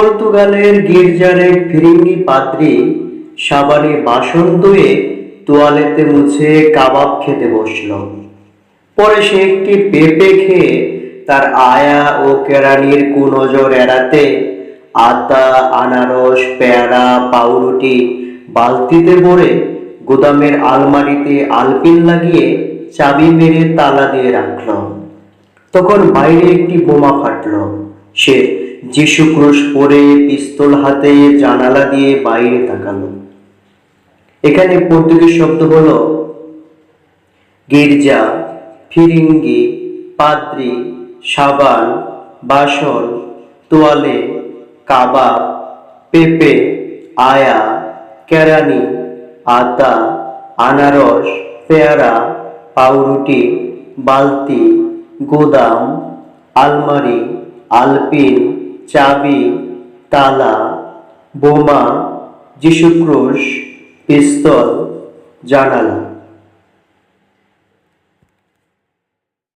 পর্তুগালের গির্জার ফিরিঙ্গি পাদ্রী সাবানে বাসন ধুয়ে তোয়ালেতে মুছে কাবাব খেতে বসল। পরে সে একটি পেঁপে খেয়ে তার আয়া ও কেরানির কুনজর এড়াতে আতা, আনারস, পেয়ারা, পাউরুটি বালতিতে ভরে গোদামের আলমারিতে আলপিন লাগিয়ে চাবি মেরে তালা দিয়ে রাখল। তখন বাইরে একটি বোমা ফাটলো। সে যিশু ক্রুশ পরে পিস্তল হাতে জানালা দিয়ে বাইরে তাকালো। এখানে পর্তুগিজ শব্দ হলো, গির্জা, ফিরিঙ্গি, পাদ্রি, সাবান বাসন তোয়ালে, কাবাব, পেঁপে, আয়া, কেরানি, আতা, আনারস, পেয়ারা, পাউরুটি, বালতি, গোদাম, আলমারি, আলপিন চাবি তালা বোমা যিশুক্রোশ পিস্তল জানালা।